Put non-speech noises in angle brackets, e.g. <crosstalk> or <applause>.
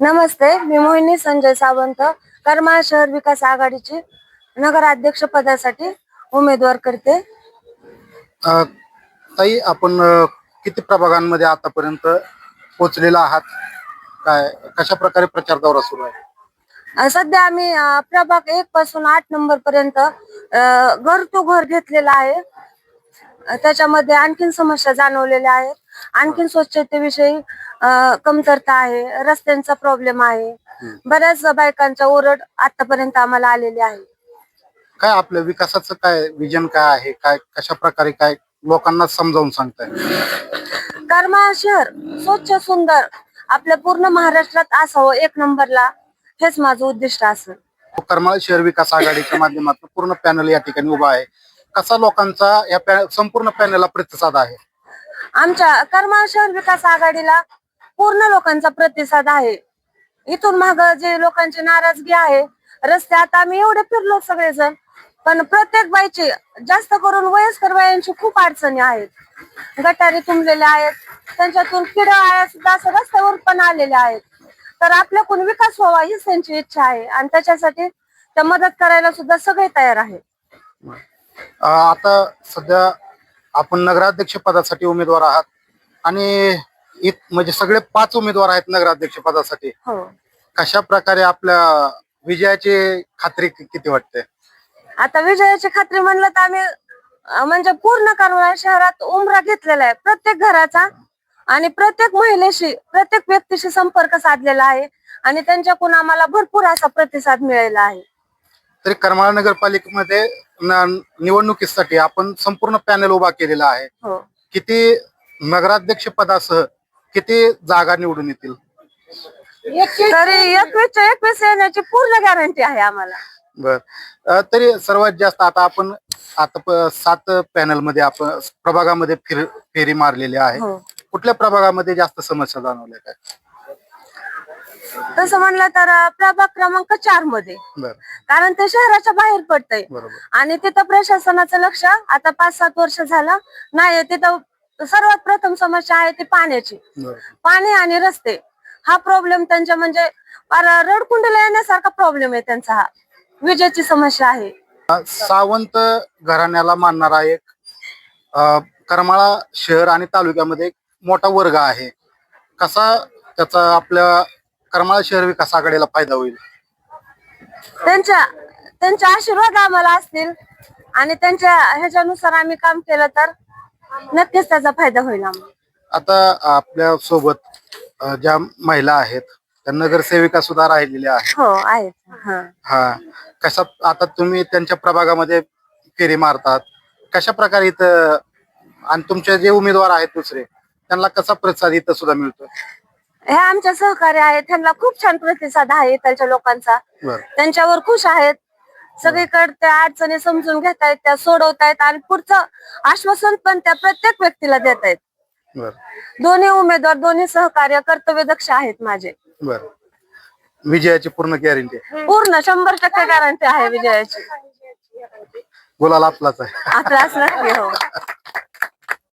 नमस्ते मी मोहिनी संजय सावंत करमाळ शहर विकास आघाडीची नगराध्यक्ष पदासाठी उमेदवार करते. अ, ताई आपण अ, किती प्रभागांमध्ये आतापर्यंत पोहोचलेला आहात? काय कशा प्रकारे प्रचार दौरा सुरू आहे? अं, सध्या आम्ही अं, प्रभाग एक पासून आठ नंबर पर्यंत अं, घर टू घर घेतलेला आहे. त्याच्यामध्ये आणखीन समस्या जाणवलेल्या आहेत. आणखीन स्वच्छतेविषयी अं, कमतरता आहे रस्त्यांचा प्रॉब्लेम आहे. बऱ्याच बायकांच्या ओरड आतापर्यंत आम्हाला आलेली आहे. काय आपलं विकासाचं काय विजन काय आहे? काय कशा प्रकारे काय लोकांना समजावून सांगताय? करमाळ शहर स्वच्छ सुंदर आपल्या पूर्ण महाराष्ट्रात असावं एक नंबरला हेच माझं उद्दिष्ट असेल करमाळ शहर विकास आघाडीच्या माध्यमातून पूर्ण पॅनल या ठिकाणी उभा आहे. कसा लोकांचा या पॅ- संपूर्ण पॅनलला प्रतिसाद आहे? आमच्या करमाळ शहर विकास आघाडीला पूर्ण लोकांचा प्रतिसाद आहे. इथून माग जे लोकांची नाराजगी आहे रस्ते आता आम्ही एवढे फिरलो सगळेजण पण प्रत्येक बाईची जास्त करून वयस्कर बायांची खूप अडचणी आहेत. गटारी तुंबलेल्या आहेत त्यांच्यातून किड आळ्या सुद्धा असं रस्त्यावर पण आलेल्या आहेत. तर आपल्याकडून विकास व्हावा हीच त्यांची इच्छा आहे आणि त्याच्यासाठी त्या मदत करायला सुद्धा सगळे तयार आहेत. आता सध्या आपण नगराध्यक्ष पदासाठी उमेदवार आहात. आणि इत- म्हणजे सगळे पाच उमेदवार आहेत नगराध्यक्ष पदासाठी. हो. कशा प्रकारे आपल्या विजयाची खात्री कि- किती वाटते? आता विजयाची खात्री म्हणलं तर आम्ही अं, म्हणजे पूर्ण करमाळा शहरात उमरा घेतलेला आहे. प्रत्येक घराचा आणि प्रत्येक महिलेशी प्रत्येक व्यक्तीशी संपर्क साधलेला आहे. आणि त्यांच्याकडून आम्हाला भरपूर असा प्रतिसाद मिळालेला आहे. तरी करमाळा नगरपालिकेमध्ये न- निवडणुकीसाठी आपण संपूर्ण पॅनल उभा केलेला आहे. हो. किती नगराध्यक्ष पदासह किती जागा निवडून येतील? तरी एकवीसच्या एकवीस येण्याची पूर्ण गॅरंटी आहे आम्हाला. बर. अ, तरी सर्वात जास्त आता आपण आता प- सात पॅनलमध्ये आपण प्रभागामध्ये फिर फेरी मारलेली आहे. हो. कुठल्या प्रभागामध्ये जास्त समस्या जाणवल्या काय तसं म्हणलं तर प्रभाग क्रमांक चारमध्ये. कारण ते शहराच्या बाहेर पडतंय. आणि तिथं प्रशासनाचं लक्ष आता पाच सात वर्ष झालं नाही तिथं सर्वात प्रथम समस्या आहे ती पाण्याची. पाणी आणि रस्ते हा प्रॉब्लेम त्यांच्या म्हणजे रडकुंडीला येण्यासारखा प्रॉब्लेम आहे त्यांचा हा. विजेची समस्या आहे. सावंत घराण्याला मानणारा एक करमाळा शहर आणि तालुक्यामध्ये एक मोठा वर्ग आहे. कसा त्याचा आपल्या करमाळा शहर विकास आघाडीला फायदा होईल. त्यांच्या त्यांचे आशीर्वाद आम्हाला असतील आणि त्यांच्या ह्याच्यानुसार आम्ही काम केलं तर नक्कीच त्याचा फायदा होईल आम्हाला. आता आपल्यासोबत अ, ज्या महिला आहेत त्या नगरसेविका सुद्धा राहिलेल्या आहेत. हो आहेत. हा. हा. कशा आता तुम्ही त्यांच्या प्रभागामध्ये फेरी मारतात. कशा प्रकारे इथं आणि तुमचे जे उमेदवार आहेत दुसरे त्यांना कसा प्रतिसाद इथं सुद्धा मिळतो हे आमच्या सहकारी आहेत. त्यांना खूप छान प्रतिसाद आहे त्यांच्या लोकांचा. बर. त्यांच्यावर खुश आहेत. सगळीकडे त्या अडचणी समजून घेतायत त्या सोडवतायत आणि पुढचं आश्वासन पण त्या प्रत्येक व्यक्तीला देत आहेत. बर. दोन्ही उमेदवार दोन्ही सहकार्य कर्तव्यदक्ष आहेत माझे. बर. विजयाची पूर्ण गॅरंटी पूर्ण शंभर टक्के गॅरंटी आहे विजयाची. बोलायला आपलाच आहे. आपला नक्की हो. <laughs>